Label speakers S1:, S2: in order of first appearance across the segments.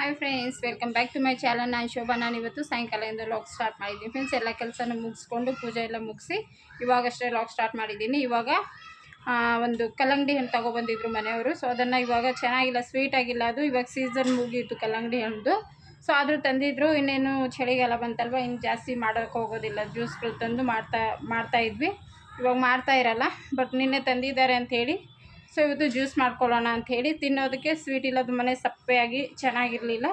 S1: Hi friends welcome back to my channel ನಾನು ಶೋಭಾ. ನಾನು ಇವತ್ತು ಸಾಯಂಕಾಲದಿಂದ ಲಾಗ್ ಸ್ಟಾರ್ಟ್ ಮಾಡಿದ್ದೀನಿ. ಫ್ರೆಂಡ್ಸ್ ಎಲ್ಲ ಕೆಲಸನ ಮುಗಿಸ್ಕೊಂಡು ಪೂಜೆ ಎಲ್ಲ ಮುಗಿಸಿ ಇವಾಗಷ್ಟೇ ಲಾಗ್ ಸ್ಟಾರ್ಟ್ ಮಾಡಿದ್ದೀನಿ. ಇವಾಗ ಒಂದು ಕಲ್ಲಂಗಡಿ ಹಣ್ಣು ತೊಗೊಬಂದಿದ್ರು ಮನೆಯವರು. ಸೊ ಅದನ್ನು ಇವಾಗ ಚೆನ್ನಾಗಿಲ್ಲ ಸ್ವೀಟ್ ಆಗಿಲ್ಲ. ಅದು ಇವಾಗ ಸೀಸನ್ ಮುಗಿಯಿತು ಕಲ್ಲಂಗಡಿ ಹಣ್ಣು. ಸೊ ಆದರೂ ತಂದಿದ್ರು. ಇನ್ನೇನು ಚಳಿಗಾಲ ಬಂತಲ್ವ? ಇನ್ನು ಜಾಸ್ತಿ ಮಾಡೋಕ್ಕೆ ಹೋಗೋದಿಲ್ಲ. ಜ್ಯೂಸ್ಗಳು ತಂದು ಮಾಡ್ತಾ ಮಾಡ್ತಾ ಇದ್ವಿ. ಇವಾಗ ಮಾಡ್ತಾ ಇರಲ್ಲ. ಬಟ್ ನಿನ್ನೆ ತಂದಿದ್ದಾರೆ ಅಂಥೇಳಿ ಸೊ ಇವತ್ತು ಜ್ಯೂಸ್ ಮಾಡ್ಕೊಳ್ಳೋಣ ಅಂಥೇಳಿ ತಿನ್ನೋದಕ್ಕೆ ಸ್ವೀಟ್ ಇಲ್ಲದ ಮನೆ ಸಪ್ಪೆಯಾಗಿ ಚೆನ್ನಾಗಿರಲಿಲ್ಲ.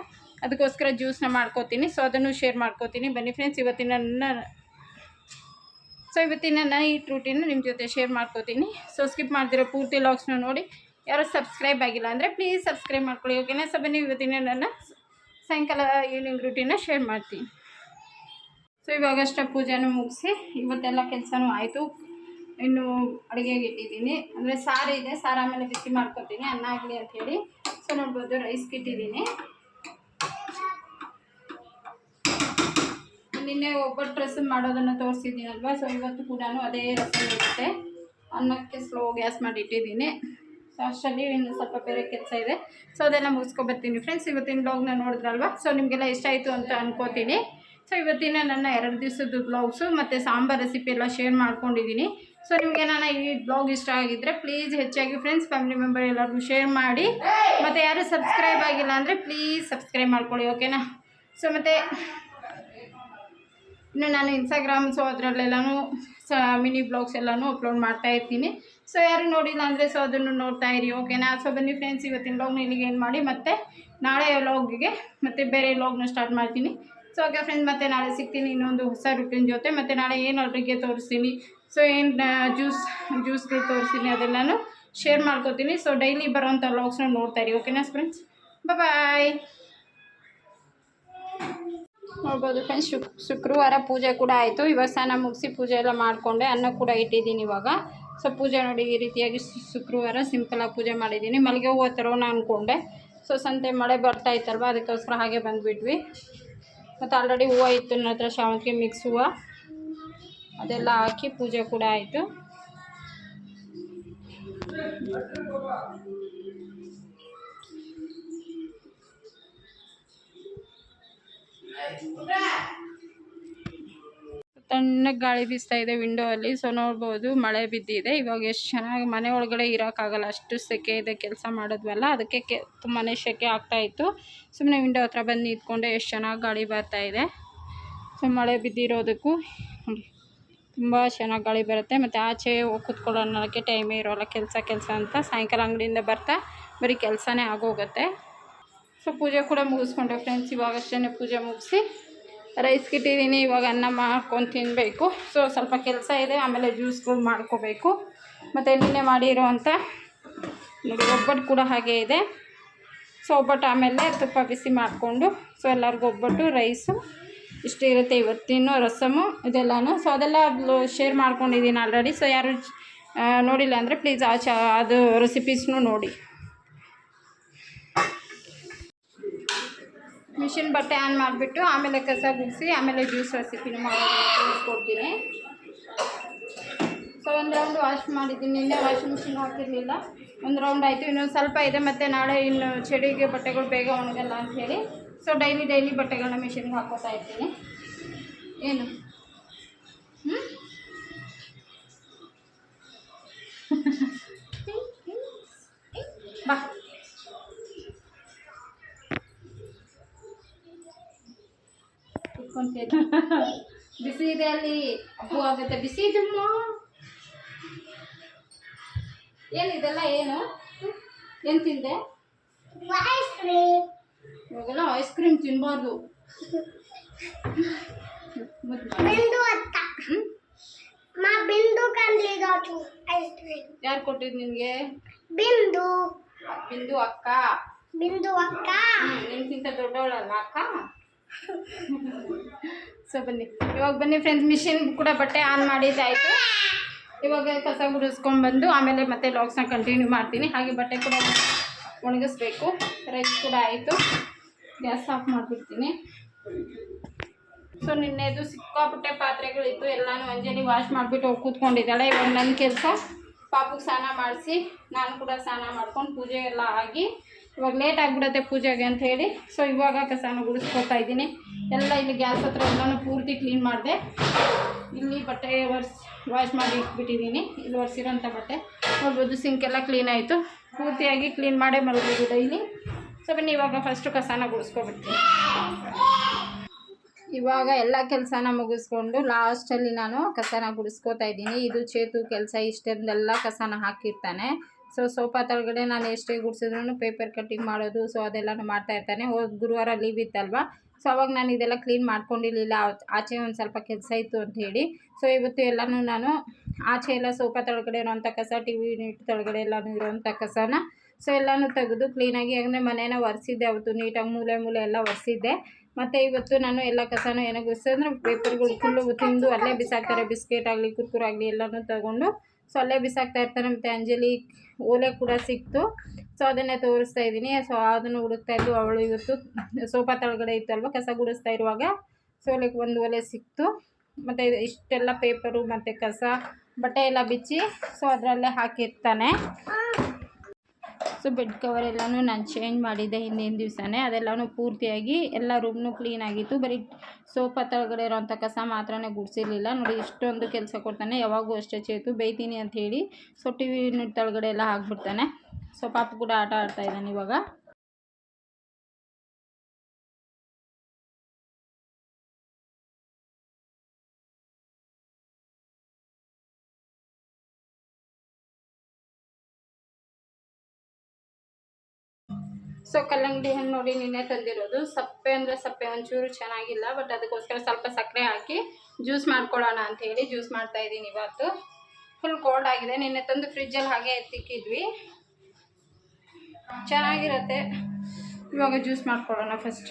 S1: ಅದಕ್ಕೋಸ್ಕರ ಜ್ಯೂಸ್ನ ಮಾಡ್ಕೋತೀನಿ. ಸೊ ಅದನ್ನು ಶೇರ್ ಮಾಡ್ಕೋತೀನಿ. ಬನ್ನಿ ಫ್ರೆಂಡ್ಸ್ ಇವತ್ತಿನ ನನ್ನ ಸೊ ಇವತ್ತಿನ ನೈಟ್ ರೂಟೀನ್ ನಿಮ್ಮ ಜೊತೆ ಶೇರ್ ಮಾಡ್ಕೋತೀನಿ. ಸೊ ಸ್ಕಿಪ್ ಮಾಡ್ತಿರೋ ಪೂರ್ತಿ ಲಾಗ್ಸ್ನ ನೋಡಿ. ಯಾರು ಸಬ್ಸ್ಕ್ರೈಬ್ ಆಗಿಲ್ಲ ಅಂದರೆ ಪ್ಲೀಸ್ ಸಬ್ಸ್ಕ್ರೈಬ್ ಮಾಡ್ಕೊಳ್ಳಿ ಓಕೆನಾ ಸೊ ಬನ್ನಿ ಇವತ್ತಿನ ನನ್ನ ಸಾಯಂಕಾಲ ಈವ್ನಿಂಗ್ ರೂಟೀನ ಶೇರ್ ಮಾಡ್ತೀನಿ. ಸೊ ಇವಾಗಷ್ಟೇ ಪೂಜೆನೂ ಮುಗಿಸಿ, ಇವತ್ತೆಲ್ಲ ಕೆಲಸನೂ ಆಯಿತು. ಇನ್ನು ಅಡುಗೆಗೆ ಇಟ್ಟಿದ್ದೀನಿ. ಅಂದರೆ ಸಾರು ಇದೆ, ಸಾರು ಆಮೇಲೆ ಬಿಸಿ ಮಾಡ್ಕೊತೀನಿ, ಅನ್ನ ಆಗಲಿ ಅಂಥೇಳಿ ಸೊ ನೋಡ್ಬೋದು ರೈಸ್ಗೆ ಇಟ್ಟಿದ್ದೀನಿ. ನಿನ್ನೆ ಒಬ್ಬಟ್ಟು ರಸಮ್ ಮಾಡೋದನ್ನು ತೋರಿಸಿದ್ದೀನಲ್ವ? ಸೊ ಇವತ್ತು ಕೂಡ ಅದೇ ರಸಮ್ ಇರುತ್ತೆ. ಅನ್ನಕ್ಕೆ ಸ್ಲೋ ಗ್ಯಾಸ್ ಮಾಡಿ ಇಟ್ಟಿದ್ದೀನಿ. ಸೊ ಅಷ್ಟರಲ್ಲಿ ಇನ್ನು ಸ್ವಲ್ಪ ಬೇರೆ ಕೆಲಸ ಇದೆ. ಸೊ ಅದೆಲ್ಲ ಮುಗಿಸ್ಕೊಬರ್ತೀನಿ ಫ್ರೆಂಡ್ಸ್ ಇವತ್ತಿನ ಬ್ಲಾಗ್ನ ನೋಡಿದ್ರಲ್ವಾ? ಸೊ ನಿಮಗೆಲ್ಲ ಇಷ್ಟ ಆಯಿತು ಅಂತ ಅನ್ಕೋತೀನಿ. ಸೊ ಇವತ್ತಿನ ನನ್ನ ಎರಡು ದಿವಸದ ಬ್ಲಾಗ್ಸು ಮತ್ತು ಸಾಂಬಾರ್ ರೆಸಿಪಿ ಎಲ್ಲ ಶೇರ್ ಮಾಡ್ಕೊಂಡಿದ್ದೀನಿ. ಸೊ ನಿಮಗೆ ನಾನು ಈ ಬ್ಲಾಗ್ ಇಷ್ಟ ಆಗಿದ್ದರೆ ಪ್ಲೀಸ್ ಹೆಚ್ಚಾಗಿ ಫ್ರೆಂಡ್ಸ್ ಫ್ಯಾಮಿಲಿ ಮೆಂಬರ್ ಎಲ್ಲರಿಗೂ ಶೇರ್ ಮಾಡಿ. ಮತ್ತು ಯಾರು ಸಬ್ಸ್ಕ್ರೈಬ್ ಆಗಿಲ್ಲ ಅಂದರೆ ಪ್ಲೀಸ್ ಸಬ್ಸ್ಕ್ರೈಬ್ ಮಾಡ್ಕೊಳ್ಳಿ ಓಕೆನಾ ಸೊ ಮತ್ತು ಇನ್ನು ನಾನು ಇನ್ಸ್ಟಾಗ್ರಾಮ್ ಸೊ ಅದರಲ್ಲೆಲ್ಲನೂ ಸ ಮಿನಿ ಬ್ಲಾಗ್ಸ್ ಎಲ್ಲನೂ ಅಪ್ಲೋಡ್ ಮಾಡ್ತಾ ಇರ್ತೀನಿ. ಸೊ ಯಾರು ನೋಡಿಲ್ಲ ಅಂದರೆ ಸೊ ಅದನ್ನು ನೋಡ್ತಾ ಇರಿ ಓಕೆನಾ ಸೊ ಬನ್ನಿ ಫ್ರೆಂಡ್ಸ್ ಇವತ್ತಿನ ಬ್ಲಾಗ್ನ ಇಲ್ಲಿಗೆ ಏನು ಮಾಡಿ. ಮತ್ತೆ ನಾಳೆ ವ್ಲಾಗಿಗೆ ಮತ್ತೆ ಬೇರೆ ವ್ಲಾಗ್ನ ಸ್ಟಾರ್ಟ್ ಮಾಡ್ತೀನಿ. ಸೊ ಓಕೆ ಫ್ರೆಂಡ್ಸ್ ಮತ್ತೆ ನಾಳೆ ಸಿಗ್ತೀನಿ ಇನ್ನೊಂದು ಹೊಸ ರುಟೀನ್ ಜೊತೆ. ಮತ್ತು ನಾಳೆ ಏನು ಅಡುಗೆ ತೋರಿಸ್ತೀನಿ? ಸೊ ಏನು ಜ್ಯೂಸ್ ಜ್ಯೂಸ್ಗಳು ತೋರಿಸ್ತೀನಿ ನಾನು ಶೇರ್ ಮಾಡ್ಕೋತೀನಿ. ಸೊ ಡೈಲಿ ಬರೋವಂಥ ವ್ಲಾಗ್ಸ್ನ ನೋಡ್ತಾ ಇರಿ. ಓಕೆನಾ ಫ್ರೆಂಡ್ಸ್ ಬಾಯ್ ನೋಡ್ಬೋದು ಫ್ರೆಂಡ್ಸ್ ಶುಕ್, ಶುಕ್ರವಾರ ಪೂಜೆ ಕೂಡ ಆಯಿತು. ಇವಾಗ ಸ್ನಾನ ಮುಗಿಸಿ ಪೂಜೆ ಎಲ್ಲ ಮಾಡಿಕೊಂಡೆ. ಅನ್ನ ಕೂಡ ಇಟ್ಟಿದ್ದೀನಿ ಇವಾಗ. ಸೊ ಪೂಜೆ ನೋಡಿ ಈ ರೀತಿಯಾಗಿ ಶುಕ್ರವಾರ ಸಿಂಪಲಾಗಿ ಪೂಜೆ ಮಾಡಿದ್ದೀನಿ. ಮಲ್ಲಿಗೆ ಹೂವು ತರೋಣ ಅಂದ್ಕೊಂಡೆ ಸೊ ಸಂತೆ ಮಳೆ ಬರ್ತಾ ಇತ್ತಲ್ವ? ಅದಕ್ಕೋಸ್ಕರ ಹಾಗೆ ಬಂದುಬಿಟ್ವಿ. ಮತ್ತು ಆಲ್ರೆಡಿ ಹೂವು ಇತ್ತು ನನ್ನ ಹತ್ರ, ಶಾವಂತಿಗೆ ಮಿಕ್ಸ್ ಹೂವು. ಅದೆಲ್ಲ ಹಾಕಿ ಪೂಜೆ ಕೂಡ ಆಯಿತು. ತಣ್ಣಗೆ ಗಾಳಿ ಬೀಸ್ತಾ ಇದೆ ವಿಂಡೋ ಅಲ್ಲಿ ಸೊ ನೋಡ್ಬೋದು ಮಳೆ ಬಿದ್ದಿದೆ. ಇವಾಗ ಎಷ್ಟು ಚೆನ್ನಾಗಿ ಮನೆ ಒಳಗಡೆ ಇರೋಕ್ಕಾಗಲ್ಲ, ಅಷ್ಟು ಸೆಕೆ ಇದೆ ಕೆಲಸ ಮಾಡಿದ್ವಲ್ಲ, ಅದಕ್ಕೆ ಕೆ ತುಂಬಾ ಸೆಕೆ ಆಗ್ತಾ ಇತ್ತು. ಸುಮ್ಮನೆ ವಿಂಡೋ ಹತ್ರ ಬಂದು ನಿಂತ್ಕೊಂಡೆ ಎಷ್ಟು ಚೆನ್ನಾಗಿ ಗಾಳಿ ಬರ್ತಾ ಇದೆ. ಸೊ ಮಳೆ ಬಿದ್ದಿರೋದಕ್ಕೂ ತುಂಬ ಚೆನ್ನಾಗಿ ಗಾಳಿ ಬರುತ್ತೆ ಮತ್ತು ಆಚೆ ಹೋಗಿ ಕೂತ್ಕೊಳ್ಳೋಣಕ್ಕೆ ಟೈಮೇ ಇರೋಲ್ಲ, ಕೆಲಸ ಕೆಲಸ ಅಂತ. ಸಾಯಂಕಾಲ ಅಂಗಡಿಯಿಂದ ಬರ್ತಾ ಬರೀ ಕೆಲಸನೇ ಆಗೋಗುತ್ತೆ. ಸೊ ಪೂಜೆ ಕೂಡ ಮುಗಿಸ್ಕೊಂಡೆ ಫ್ರೆಂಡ್ಸ್ ಇವಾಗಷ್ಟೇ ಪೂಜೆ ಮುಗಿಸಿ ರೈಸ್ ಇಟ್ಟಿದ್ದೀನಿ ಇವಾಗ ಅನ್ನ ಮಾಡ್ಕೊಂಡು ತಿನ್ನಬೇಕು ಸೊ ಸ್ವಲ್ಪ ಕೆಲಸ ಇದೆ, ಆಮೇಲೆ ಜ್ಯೂಸ್ಗಳು ಮಾಡ್ಕೋಬೇಕು. ಮತ್ತು ನಿನ್ನೆ ಮಾಡಿರೋವಂಥ ನೋಡಿ, ಒಬ್ಬಟ್ಟು ಕೂಡ ಹಾಗೆ ಇದೆ. ಸೊ ಒಬ್ಬಟ್ಟು ಆಮೇಲೆ ತುಪ್ಪ ಬಿಸಿ ಮಾಡಿಕೊಂಡು ಸೊ ಎಲ್ಲರಿಗೂ ಒಬ್ಬಟ್ಟು ರೈಸು ಇಷ್ಟು ಇರುತ್ತೆ ಇವತ್ತಿನ ರಸಮು ಇದೆಲ್ಲನೂ. ಸೊ ಅದೆಲ್ಲ ಶೇರ್ ಮಾಡ್ಕೊಂಡಿದ್ದೀನಿ ಆಲ್ರೆಡಿ ಸೊ ಯಾರು ನೋಡಿಲ್ಲ ಅಂದರೆ ಪ್ಲೀಸ್ ಆ ಚ, ಅದು ರೆಸಿಪೀಸ್ನೂ ನೋಡಿ. ಮಿಷಿನ್ ಬಟ್ಟೆ ಆನ್ ಮಾಡಿಬಿಟ್ಟು ಆಮೇಲೆ ಕಸ ಗುಡಿಸಿ, ಆಮೇಲೆ ಜ್ಯೂಸ್ ರೆಸಿಪಿನೂ ಮಾಡಿಕೊಡ್ತೀನಿ ಸೊ ಒಂದು ರೌಂಡ್ ವಾಶ್ ಮಾಡಿದ್ದೀನಿ. ನಿನ್ನೆ ವಾಷಿಂಗ್ ಮಿಷಿನ್ ಹಾಕಿರಲಿಲ್ಲ. ಒಂದು ರೌಂಡ್ ಆಯಿತು. ಇನ್ನೊಂದು ಸ್ವಲ್ಪ ಇದೆ. ಮತ್ತು ನಾಳೆ ಇನ್ನು, ಚಳಿಗೆ ಬಟ್ಟೆಗಳು ಬೇಗ ಒಣಗಲ್ಲ ಅಂಥೇಳಿ ಸೊ ಡೈಲಿ ಡೈಲಿ ಬಟ್ಟೆಗಳನ್ನ ಮಿಷಿನ್ಗೆ ಹಾಕೋತಾ ಇರ್ತೀನಿ. ಏನು? ಹ್ಞೂ ಬಾ. ಕುತ್ಕೊಂತೀನಿ ಬಿಸಿ ಇದೆ ಅಲ್ಲಿ. ಅಪ್ಪು ಆಗುತ್ತೆ. ಬಿಸಿ ಇದಮ್ಮ ಏನು ಇದೆಲ್ಲ ಏನು? ಏನು ತಿಂದೆ? ಇವಾಗೆಲ್ಲ ಐಸ್ ಕ್ರೀಮ್
S2: ಕಂಡ್ಲಿದೋಟು ಐಸ್ ಕ್ರೀಮ್
S1: ಯಾರು ಕೊಟ್ಟಿದ್ದು ನಿನಗೆ?
S2: ಬಿಂದು.
S1: ಬಿಂದು ಅಕ್ಕ.
S2: ಬಿಂದು ಅಕ್ಕ.
S1: ನಿಮ್ಗಿಂತ ದೊಡ್ಡವಳಲ್ಲ ಅಕ್ಕ? ಸೊ ಬನ್ನಿ. ಇವಾಗ ಬನ್ನಿ ಫ್ರೆಂಡ್ಸ್ ಮಿಷಿನ್ ಕೂಡ ಬಟ್ಟೆ ಆನ್ ಮಾಡಿದ್ದಾಯಿತು ಇವಾಗ ಕಸ ಗುಡಿಸ್ಕೊಂಡು ಬಂದು ಆಮೇಲೆ ಮತ್ತೆ ಲಾಗ್ಸ್ನ ಕಂಟಿನ್ಯೂ ಮಾಡ್ತೀನಿ. ಹಾಗೆ ಬಟ್ಟೆ ಕೂಡ ಒಣಗಿಸ್ಬೇಕು. ರೈಸ್ ಕೂಡ ಆಯಿತು. ಗ್ಯಾಸ್ ಆಫ್ ಮಾಡಿಬಿಡ್ತೀನಿ. ಸೊ, ನಿನ್ನೆದು ಸಿಕ್ಕಾಪಟ್ಟೆ ಪಾತ್ರೆಗಳಿತ್ತು. ಎಲ್ಲನೂ ಅಂಜಲಿ ವಾಶ್ ಮಾಡಿಬಿಟ್ಟು ಹೋಗಿ ಕೂತ್ಕೊಂಡಿದ್ದಾಳೆ. ಇವಾಗ ನನ್ನ ಕೆಲಸ, ಪಾಪುಗೆ ಸ್ನಾನ ಮಾಡಿಸಿ, ನಾನು ಕೂಡ ಸ್ನಾನ ಮಾಡ್ಕೊಂಡು ಪೂಜೆ ಎಲ್ಲ ಆಗಿ, ಇವಾಗ ಲೇಟ್ ಆಗಿಬಿಡತ್ತೆ ಪೂಜೆಗೆ ಅಂತ ಹೇಳಿ. ಸೊ, ಇವಾಗ ಕಸಾನ ಗುಡಿಸ್ಕೊತಾ ಇದ್ದೀನಿ. ಎಲ್ಲ ಇಲ್ಲಿ ಗ್ಯಾಸ್ ಹತ್ರ ಎಲ್ಲನೂ ಪೂರ್ತಿ ಕ್ಲೀನ್ ಮಾಡಿದೆ. ಇಲ್ಲಿ ಬಟ್ಟೆ ಒರ್ಸ್, ವಾಶ್ ಮಾಡಿ ಇಟ್ಬಿಟ್ಟಿದ್ದೀನಿ. ಇಲ್ಲಿ ಒರೆಸಿರೋಂಥ ಬಟ್ಟೆ. ನೋಡ್ಬೋದು, ಸಿಂಕ್ ಎಲ್ಲ ಕ್ಲೀನ್ ಆಯಿತು. ಪೂರ್ತಿಯಾಗಿ ಕ್ಲೀನ್ ಮಾಡೇ ಮಲಗೋದು ಡೈಲಿ. ಸೊ ಬನ್ನಿ, ಇವಾಗ ಫಸ್ಟು ಕಸನ ಗುಡಿಸ್ಕೊಬಿಡ್ತೀನಿ. ಇವಾಗ ಎಲ್ಲ ಕೆಲಸನ ಮುಗಿಸ್ಕೊಂಡು ಲಾಸ್ಟಲ್ಲಿ ನಾನು ಕಸನ ಗುಡಿಸ್ಕೋತಾ ಇದ್ದೀನಿ. ಇದು ಚೇತು ಕೆಲಸ, ಇಷ್ಟೊಂದೆಲ್ಲ ಕಸನ ಹಾಕಿರ್ತಾನೆ. ಸೊ ಸೋಫಾ ತಳಗಡೆ ನಾನು ಎಷ್ಟೇ ಗುಡಿಸಿದ್ರು ಪೇಪರ್ ಕಟ್ಟಿಂಗ್ ಮಾಡೋದು ಸೊ ಅದೆಲ್ಲನೂ ಮಾಡ್ತಾ ಇರ್ತಾನೆ. ಗುರುವಾರ ಲೀವ್ ಇತ್ತಲ್ವಾ? ಸೊ ಅವಾಗ ನಾನು ಇದೆಲ್ಲ ಕ್ಲೀನ್ ಮಾಡ್ಕೊಂಡಿರಲಿಲ್ಲ. ಆಚೆ ಒಂದು ಸ್ವಲ್ಪ ಕೆಲಸ ಇತ್ತು ಅಂತ ಹೇಳಿ. ಸೊ ಇವತ್ತು ಎಲ್ಲನೂ ನಾನು ಆಚೆ ಎಲ್ಲ ಸೋಫಾ ತಳಗಡೆ ಇರೋಂಥ ಕಸ ಟಿ ವಿ ಯೂನಿಟ್ ತಳಗಡೆ ಎಲ್ಲನೂ ಇರೋಂಥ ಕಸನ ಸೊ ಎಲ್ಲನೂ ತೆಗೆದು ಕ್ಲೀನಾಗಿ ಅಂದರೆ ಮನೇನ ಒರೆಸಿದ್ದೆ. ಅವತ್ತು ನೀಟಾಗಿ ಮೂಲೆ ಮೂಲೆ ಎಲ್ಲ ಒರೆಸಿದ್ದೆ. ಮತ್ತು ಇವತ್ತು ನಾನು ಎಲ್ಲ ಕಸನೂ ಏನೋ ಅಂದರೆ ಪೇಪರ್ಗಳು ಫುಲ್ಲು ತಿಂದು ಅಲ್ಲೇ ಬಿಸಾಕ್ತಾರೆ. ಬಿಸ್ಕೆಟ್ ಆಗಲಿ, ಕುರ್ಕುರ್ ಆಗಲಿ ಎಲ್ಲನೂ ತಗೊಂಡು. ಸೊ ಅಲ್ಲೇ ಬಿಸಾಕ್ತಾ ಇರ್ತಾರೆ. ಮತ್ತು ಅಂಜಲಿ ಓಲೆ ಕೂಡ ಸಿಕ್ತು. ಸೊ ಅದನ್ನೇ ತೋರಿಸ್ತಾ ಇದ್ದೀನಿ. ಸೊ ಅದನ್ನು ಹುಡುಕ್ತಾ ಇದ್ದು ಅವಳು ಇವತ್ತು ಸೋಫಾ ತಳಗಡೆ ಇತ್ತಲ್ವ? ಕಸ ಗುಡಿಸ್ತಾ ಇರುವಾಗ. ಸೊ ಅಲ್ಲಿಗೆ ಒಂದು ಒಲೆ ಸಿಕ್ತು. ಮತ್ತು ಇಷ್ಟೆಲ್ಲ ಪೇಪರು ಮತ್ತು ಕಸ, ಬಟ್ಟೆ ಎಲ್ಲ ಬಿಚ್ಚಿ ಸೊ ಅದರಲ್ಲೇ ಹಾಕಿರ್ತಾನೆ. ಸೊ ಬೆಡ್ ಕವರ್ ಎಲ್ಲನೂ ನಾನು ಚೇಂಜ್ ಮಾಡಿದ್ದೆ ಹಿಂದಿನ ದಿವಸನೇ. ಅದೆಲ್ಲನೂ ಪೂರ್ತಿಯಾಗಿ ಎಲ್ಲ ರೂಮ್ನು ಕ್ಲೀನ್ ಆಗಿತ್ತು. ಬರೀ ಸೋಫಾ ತಳಗಡೆ ಇರೋಂಥ ಕಸ ಮಾತ್ರನೇ ಗುಡಿಸಿರ್ಲಿಲ್ಲ. ನೋಡಿ, ಇಷ್ಟೊಂದು ಕೆಲಸ ಕೊಡ್ತಾನೆ. ಯಾವಾಗೂ ಅಷ್ಟೇ ಚೇತು. ಬೈತೀನಿ ಅಂತ ಹೇಳಿ. ಸೊ ಟಿ ವಿ ತಳಗಡೆ ಎಲ್ಲ ಹಾಕ್ಬಿಡ್ತಾನೆ. ಸೊ ಪಾಪ ಕೂಡ ಆಟ ಆಡ್ತಾ ಇದ್ದಾನೆ ಇವಾಗ. ಸೊ ಕಲ್ಲಂಗಡಿ ಹಣ್ಣು ನೋಡಿ ನಿನ್ನೆ ತಂದಿರೋದು. ಸಪ್ಪೆ ಅಂದರೆ ಸಪ್ಪೆ ಒಂಚೂರು ಚೆನ್ನಾಗಿಲ್ಲ ಬಟ್ ಅದಕ್ಕೋಸ್ಕರ ಸ್ವಲ್ಪ ಸಕ್ಕರೆ ಹಾಕಿ ಜ್ಯೂಸ್ ಮಾಡ್ಕೊಳ್ಳೋಣ ಅಂತ ಹೇಳಿ ಜ್ಯೂಸ್ ಮಾಡ್ತಾ ಇದ್ದೀನಿ ಇವತ್ತು. ಫುಲ್ ಕೋಲ್ಡ್ ಆಗಿದೆ. ನಿನ್ನೆ ತಂದು ಫ್ರಿಜ್ಜಲ್ಲಿ ಹಾಗೆ ಎತ್ತಿಕ್ಕಿದ್ವಿ. ಚೆನ್ನಾಗಿರತ್ತೆ. ಇವಾಗ ಜ್ಯೂಸ್ ಮಾಡ್ಕೊಳ್ಳೋಣ ಫಸ್ಟ್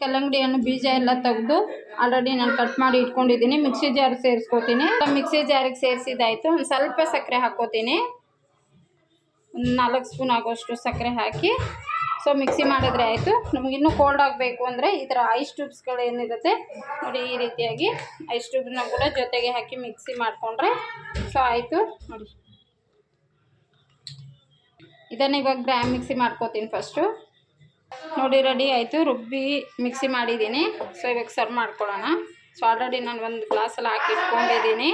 S1: ಕಲ್ಲಂಗಡಿ ಹಣ್ಣು ಬೀಜ ಎಲ್ಲ ತೆಗೆದು ಆಲ್ರೆಡಿ ನಾನು ಕಟ್ ಮಾಡಿ ಇಟ್ಕೊಂಡಿದ್ದೀನಿ. Mixie jar ಸೇರಿಸ್ಕೋತೀನಿ. ಮಿಕ್ಸಿ ಜಾರಿಗೆ ಸೇರಿಸಿದಾಯ್ತು ಒಂದು ಸ್ವಲ್ಪ ಸಕ್ಕರೆ ಹಾಕ್ಕೋತೀನಿ. ಒಂದು ನಾಲ್ಕು ಸ್ಪೂನ್ ಆಗೋಷ್ಟು ಸಕ್ಕರೆ ಹಾಕಿ. ಸೊ ಮಿಕ್ಸಿ ಮಾಡಿದ್ರೆ ಆಯಿತು. ನಮಗಿನ್ನೂ ಕೋಲ್ಡ್ ಆಗಬೇಕು ಅಂದರೆ ಈ ಥರ ಐಸ್ ಟ್ಯೂಬ್ಸ್ಗಳು ಏನಿರುತ್ತೆ ನೋಡಿ ಈ ರೀತಿಯಾಗಿ ಐಸ್ ಟ್ಯೂಬ್ನ ಕೂಡ ಜೊತೆಗೆ ಹಾಕಿ ಮಿಕ್ಸಿ ಮಾಡಿಕೊಂಡ್ರೆ ಸೊ ಆಯಿತು ನೋಡಿ. ಇದನ್ನು ಇವಾಗ ಗ್ರ್ಯಾಮ್ ಮಿಕ್ಸಿ ಮಾಡ್ಕೋತೀನಿ ಫಸ್ಟು ನೋಡಿ ರೆಡಿ ಆಯಿತು. ರುಬ್ಬಿ ಮಿಕ್ಸಿ ಮಾಡಿದ್ದೀನಿ. ಸೊ ಇವಾಗ ಸರ್ವ್ ಮಾಡ್ಕೊಳ್ಳೋಣ. ಸೊ ಆಲ್ರೆಡಿ ನಾನು ಒಂದು ಗ್ಲಾಸಲ್ಲಿ ಹಾಕಿ ಇಟ್ಕೊಂಡಿದ್ದೀನಿ.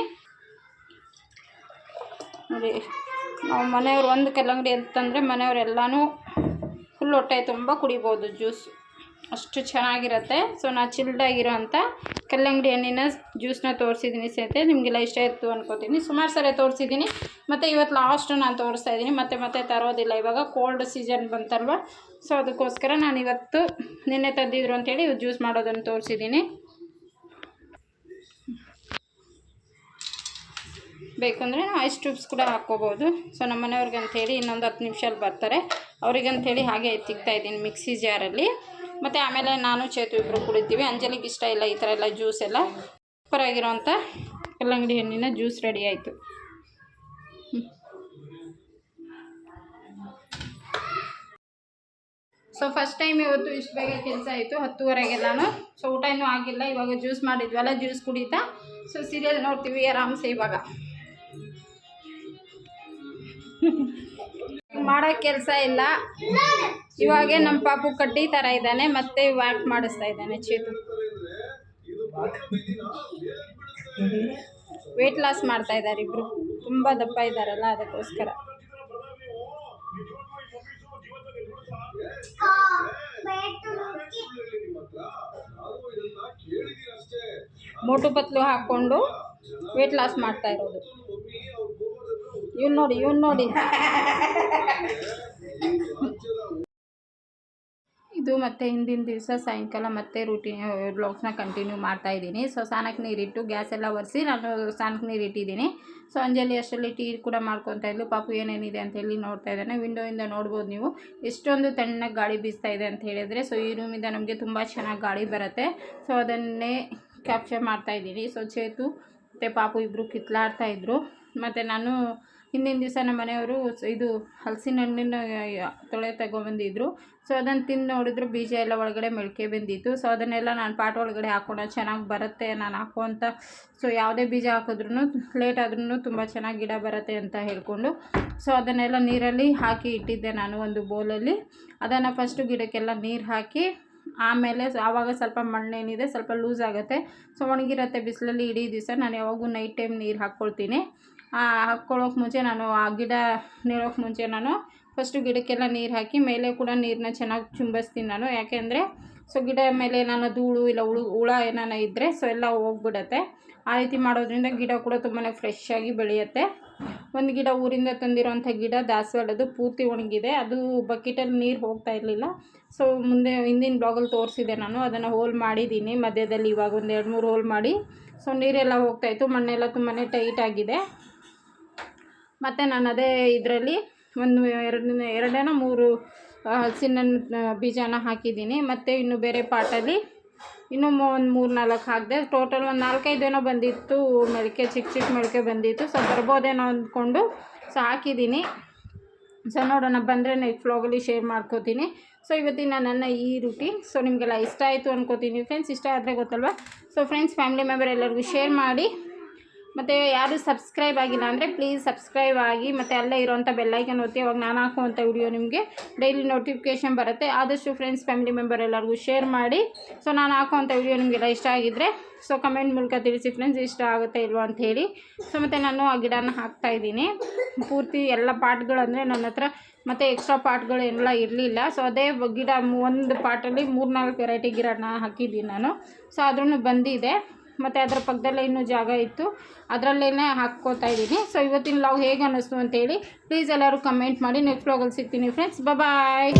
S1: ನೋಡಿ, ನಾವು ಮನೆಯವ್ರು ಒಂದು ಕಲ್ಲಂಗಡಿ ಅಂತಂದರೆ ಮನೆಯವರೆಲ್ಲನೂ ಫುಲ್ ಹೊಟ್ಟೆ ತುಂಬ ಕುಡಿಬೋದು, ಜ್ಯೂಸ್. ಅಷ್ಟು ಚೆನ್ನಾಗಿರುತ್ತೆ. ಸೊ ನಾ ಚಿಲ್ಡಾಗಿರೋ ಅಂಥ ಕಲ್ಲಂಗಡಿ ಹಣ್ಣಿನ ಜ್ಯೂಸ್ನ ತೋರಿಸಿದ್ದೀನಿ ಸೇತೆ ನಿಮಗೆಲ್ಲ ಇಷ್ಟ ಇತ್ತು ಅನ್ಕೋತೀನಿ. ಸುಮಾರು ಸರಿ ತೋರಿಸಿದ್ದೀನಿ. ಮತ್ತು ಇವತ್ತು ಲಾಸ್ಟು ನಾನು ತೋರಿಸ್ತಾ ಇದ್ದೀನಿ. ಮತ್ತೆ ಮತ್ತೆ ತರೋದಿಲ್ಲ. ಇವಾಗ ಕೋಲ್ಡ್ ಸೀಸನ್ ಬಂತಲ್ವ? ಸೊ ಅದಕ್ಕೋಸ್ಕರ ನಾನು ಇವತ್ತು ನಿನ್ನೆ ತಂದಿದ್ರು ಅಂತೇಳಿ ಜ್ಯೂಸ್ ಮಾಡೋದನ್ನು ತೋರಿಸಿದ್ದೀನಿ. ಬೇಕಂದರೆ ನಾವು ಐಸ್ ಟ್ಯೂಬ್ಸ್ ಕೂಡ ಹಾಕ್ಕೋಬೋದು. ಸೊ ನಮ್ಮ ಮನೆಯವ್ರಿಗೆ ಅಂತೇಳಿ ಇನ್ನೊಂದು ಹತ್ತು ನಿಮಿಷಲ್ಲಿ ಬರ್ತಾರೆ. ಅವ್ರಿಗಂಥೇಳಿ ಹಾಗೆ ತಿಕ್ತಾ ಇದ್ದೀನಿ ಮಿಕ್ಸಿ ಜಾರಲ್ಲಿ. ಮತ್ತು ಆಮೇಲೆ ನಾನು, ಚೇತು ಇಬ್ಬರು ಕುಡಿತೀವಿ. ಅಂಜಲಿಗೆ ಇಷ್ಟ ಇಲ್ಲ ಈ ಥರ ಎಲ್ಲ ಜ್ಯೂಸ್ ಎಲ್ಲ. ಸೂಪರಾಗಿರೋಂಥ ಕಲ್ಲಂಗಡಿ ಹಣ್ಣಿನ ಜ್ಯೂಸ್ ರೆಡಿ ಆಯಿತು. ಸೊ ಫಸ್ಟ್ ಟೈಮ್ ಇವತ್ತು ಇಷ್ಟು ಬೇಗ ಕೆಲಸ ಆಯಿತು ಹತ್ತುವರೆಗೆಲ್ಲಾನು ಸೊ ಊಟ ಇನ್ನೂ ಆಗಿಲ್ಲ, ಇವಾಗ ಜ್ಯೂಸ್ ಮಾಡಿದ್ವಲ್ಲ, ಜ್ಯೂಸ್ ಕುಡಿತಾ. ಸೊ ಸೀರಿಯಲ್ ನೋಡ್ತೀವಿ, ಆರಾಮ್ಸೆ ಇವಾಗ. ಮಾಡೋ ಕೆಲಸ ಇಲ್ಲ. ಇವಾಗೆ ನಮ್ಮ ಪಾಪು ಕಟ್ಟಿ ಥರ ಇದ್ದಾನೆ, ಮತ್ತೆ ವಾಕ್ ಮಾಡಿಸ್ತಾ ಇದ್ದಾನೆ ಚೇತು. ವೆಯ್ಟ್ ಲಾಸ್ ಮಾಡ್ತಾ ಇದ್ದಾರೆ ಇಬ್ರು. ತುಂಬ ದಪ್ಪ ಇದ್ದಾರಲ್ಲ ಅದಕ್ಕೋಸ್ಕರ. ಮೋಟು ಪತ್ಲು ಹಾಕೊಂಡು ವೆಯ್ಟ್ ಲಾಸ್ ಮಾಡ್ತಾ ಇರೋದು. ಇವ್ನು ನೋಡಿ ಇವ್ನು ನೋಡಿ ಇದು ಮತ್ತೆ ಹಿಂದಿನ ದಿವಸ ಸಾಯಂಕಾಲ ಮತ್ತೆ ರೂಟೀನ್ ಬ್ಲಾಗ್ಸ್ನ ಕಂಟಿನ್ಯೂ ಮಾಡ್ತಾ ಇದ್ದೀನಿ. ಸೊ ಸ್ನಾನಕ್ಕೆ ನೀರಿಟ್ಟು ಗ್ಯಾಸ್ ಎಲ್ಲ ಒರೆಸಿ ನಾನು ಸ್ನಾನಕ್ಕೆ ನೀರಿಟ್ಟಿದ್ದೀನಿ ಸೊ ಅಂಜಲಿ ಅಷ್ಟರಲ್ಲಿ ಟೀ ಕೂಡ ಮಾಡ್ಕೊತಾ ಇದ್ಲು. ಪಾಪು ಏನೇನಿದೆ ಅಂತ ಹೇಳಿ ನೋಡ್ತಾ ಇದ್ದಾನೆ. ವಿಂಡೋಯಿಂದ ನೋಡ್ಬೋದು ನೀವು. ಎಷ್ಟೊಂದು ತಣ್ಣಗೆ ಗಾಳಿ ಬೀಸ್ತಾ ಇದೆ ಅಂತ ಹೇಳಿದರೆ ಸೊ ಈ ರೂಮಿಂದ ನಮಗೆ ತುಂಬ ಚೆನ್ನಾಗಿ ಗಾಳಿ ಬರುತ್ತೆ. ಸೊ ಅದನ್ನೇ ಕ್ಯಾಪ್ಚರ್ ಮಾಡ್ತಾ ಇದ್ದೀನಿ. ಸೊ ಚೇತು ಮತ್ತು ಪಾಪು ಇಬ್ಬರು ಕಿತ್ಲಾಡ್ತಾ ಇದ್ದರು ಮತ್ತು ನಾನು ಹಿಂದಿನ ದಿವಸ ನಮ್ಮ ಮನೆಯವರು ಇದು ಹಲಸಿನ ಹಣ್ಣಿನ ತೊಳೆ ತಗೊಬಂದಿದ್ರು ಸೊ, ಅದನ್ನು ತಿಂದು ನೋಡಿದ್ರು ಬೀಜ ಎಲ್ಲ ಒಳಗಡೆ ಮೊಳಕೆ ಬಂದಿತ್ತು. ಸೊ, ಅದನ್ನೆಲ್ಲ ನಾನು ಪಾಟ್ ಒಳಗಡೆ ಹಾಕೋಣ ಚೆನ್ನಾಗಿ ಬರುತ್ತೆ, ನಾನು ಹಾಕುವಂಥ ಸೊ, ಯಾವುದೇ ಬೀಜ ಹಾಕಿದ್ರೂ ಲೇಟ್ ಆದ್ರೂ ತುಂಬ ಚೆನ್ನಾಗಿ ಗಿಡ ಬರುತ್ತೆ ಅಂತ ಹೇಳಿಕೊಂಡು. ಸೊ, ಅದನ್ನೆಲ್ಲ ನೀರಲ್ಲಿ ಹಾಕಿ ಇಟ್ಟಿದ್ದೆ ನಾನು ಒಂದು ಬೌಲಲ್ಲಿ. ಅದನ್ನು ಫಸ್ಟು ಗಿಡಕ್ಕೆಲ್ಲ ನೀರು ಹಾಕಿ, ಆಮೇಲೆ ಆವಾಗ ಸ್ವಲ್ಪ ಮಣ್ಣೇನಿದೆ ಸ್ವಲ್ಪ ಲೂಸ್ ಆಗುತ್ತೆ. ಸೊ, ಒಣಗಿರುತ್ತೆ, ಬಿಸಿಲಲ್ಲಿ ಇಡೀ ದಿವಸ. ನಾನು ಯಾವಾಗೂ ನೈಟ್ ಟೈಮ್ ನೀರು ಹಾಕ್ಕೊಳ್ತೀನಿ ಹಾಕ್ಕೊಳ್ಳೋಕೆ ಮುಂಚೆ ನಾನು ಆ ಗಿಡ ನೆಡೋಕೆ ಮುಂಚೆ ನಾನು ಫಸ್ಟು ಗಿಡಕ್ಕೆಲ್ಲ ನೀರು ಹಾಕಿ ಮೇಲೆ ಕೂಡ ನೀರನ್ನ ಚೆನ್ನಾಗಿ ಚುಂಬಿಸ್ತೀನಿ ನಾನು. ಯಾಕೆಂದರೆ ಸೊ ಗಿಡ ಮೇಲೆ ನಾನು ಧೂಳು ಇಲ್ಲ ಹುಳು ಹುಳ ಏನಾನ ಇದ್ದರೆ ಸೊ ಎಲ್ಲ ಹೋಗ್ಬಿಡತ್ತೆ. ಆ ರೀತಿ ಮಾಡೋದ್ರಿಂದ ಗಿಡ ಕೂಡ ತುಂಬಾ ಫ್ರೆಶ್ ಆಗಿ ಬೆಳೆಯುತ್ತೆ. ಒಂದು ಗಿಡ ಊರಿಂದ ತಂದಿರೋಂಥ ಗಿಡ ದಾಸವಾಳದ್ದು ಪೂರ್ತಿ ಒಣಗಿದೆ. ಅದು ಬಕೆಟಲ್ಲಿ ನೀರು ಹೋಗ್ತಾ ಇರಲಿಲ್ಲ. ಸೊ ಮುಂದೆ ಹಿಂದಿನ ಬ್ಲಾಗಲ್ಲಿ ತೋರಿಸಿದೆ ನಾನು. ಅದನ್ನು ಹೋಲ್ ಮಾಡಿದ್ದೀನಿ. ಮಧ್ಯದಲ್ಲಿ ಇವಾಗ ಒಂದು ಎರಡು ಮೂರು ಹೋಲ್ ಮಾಡಿ. ಸೊ ನೀರೆಲ್ಲ ಹೋಗ್ತಾಯಿತ್ತು ಮಣ್ಣೆಲ್ಲ ತುಂಬಾ ಟೈಟ್ ಆಗಿದೆ. ಮತ್ತು ನಾನು ಅದೇ ಇದರಲ್ಲಿ ಒಂದು ಎರಡು ಎರಡೇನೋ ಮೂರು ಹಲಸಿನ ಬೀಜನ ಹಾಕಿದ್ದೀನಿ. ಮತ್ತು ಇನ್ನು ಬೇರೆ ಪಾಟಲ್ಲಿ ಇನ್ನೂ ಒಂದು ಮೂರು, ನಾಲ್ಕು ಹಾಕಿದೆ. ಟೋಟಲ್ ಒಂದು ನಾಲ್ಕೈದು ಏನೋ ಬಂದಿತ್ತು ಮೊಳಕೆ ಚಿಕ್ಕ ಚಿಕ್ಕ ಮೊಳಕೆ ಬಂದಿತ್ತು. ಸೊ ಬರ್ಬೋದೇನೋ ಅಂದ್ಕೊಂಡು ಸೊ, ಹಾಕಿದ್ದೀನಿ. ಸೊ ನೋಡೋಣ, ಬಂದರೆ ನೆಕ್ಸ್ಟ್ ವ್ಲಾಗಲ್ಲಿ ಶೇರ್ ಮಾಡ್ಕೋತೀನಿ. ಸೊ ಇವತ್ತಿನ ನನ್ನ ಈ ರೂಟೀನ್ ಸೊ ನಿಮಗೆಲ್ಲ ಇಷ್ಟ ಆಯಿತು ಅನ್ಕೋತೀನಿ. ಫ್ರೆಂಡ್ಸ್ ಇಷ್ಟ ಆದರೆ ಗೊತ್ತಲ್ವ? ಸೊ ಫ್ರೆಂಡ್ಸ್ ಫ್ಯಾಮಿಲಿ ಮೆಂಬರ್ ಎಲ್ಲರಿಗೂ ಶೇರ್ ಮಾಡಿ. ಮತ್ತು ಯಾರು ಸಬ್ಸ್ಕ್ರೈಬ್ ಆಗಿಲ್ಲ ಅಂದರೆ ಪ್ಲೀಸ್ ಸಬ್ಸ್ಕ್ರೈಬ್ ಆಗಿ ಮತ್ತು ಅಲ್ಲೇ ಇರೋವಂಥ ಬೆಲ್ಲೈಕನ್ ಒತ್ತಿ, ಅವಾಗ ನಾನು ಹಾಕುವಂಥ ವಿಡಿಯೋ ನಿಮಗೆ ಡೈಲಿ ನೋಟಿಫಿಕೇಷನ್ ಬರುತ್ತೆ. ಆದಷ್ಟು ಫ್ರೆಂಡ್ಸ್ ಫ್ಯಾಮಿಲಿ ಮೆಂಬರ್ ಎಲ್ಲರಿಗೂ ಶೇರ್ ಮಾಡಿ. ಸೊ ನಾನು ಹಾಕುವಂಥ ವಿಡಿಯೋ ನಿಮಗೆಲ್ಲ ಇಷ್ಟ ಆಗಿದ್ದರೆ ಸೊ ಕಮೆಂಟ್ ಮೂಲಕ ತಿಳಿಸಿ ಫ್ರೆಂಡ್ಸ್ ಇಷ್ಟ ಆಗುತ್ತೆ ಇಲ್ವಾ ಅಂತ ಹೇಳಿ. ಸೊ ಮತ್ತು ನಾನು ಆ ಗಿಡನ ಹಾಕ್ತಾಯಿದ್ದೀನಿ ಪೂರ್ತಿ ಎಲ್ಲ ಪಾಟ್ಗಳು ಅಂದರೆ ನನ್ನ ಹತ್ರ ಮತ್ತು ಎಕ್ಸ್ಟ್ರಾ ಪಾಟ್ಗಳು ಎಲ್ಲ ಇರಲಿಲ್ಲ. ಸೊ ಅದೇ ಗಿಡ ಒಂದು ಪಾಟಲ್ಲಿ ಮೂರ್ನಾಲ್ಕು ವೆರೈಟಿ ಗಿಡನ ಹಾಕಿದ್ದೀನಿ ನಾನು. ಸೊ ಆದ್ರೂ ಬಂದಿದೆ. ಮತ್ತು ಅದರ ಪಕ್ಕದಲ್ಲೇ ಇನ್ನೂ ಜಾಗ ಇತ್ತು. ಅದರಲ್ಲೇ ಹಾಕ್ಕೋತಾ ಇದ್ದೀನಿ. ಸೊ ಇವತ್ತಿನ ಲಾಗ್ ಹೇಗೆ ಅನ್ನಿಸ್ತು ಅಂತೇಳಿ ಪ್ಲೀಸ್ ಎಲ್ಲರೂ ಕಮೆಂಟ್ ಮಾಡಿ ನೆಕ್ಸ್ಟ್ ಲಾಗಲ್ಲಿ ಸಿಗ್ತೀನಿ ಫ್ರೆಂಡ್ಸ್ ಬಾಯ್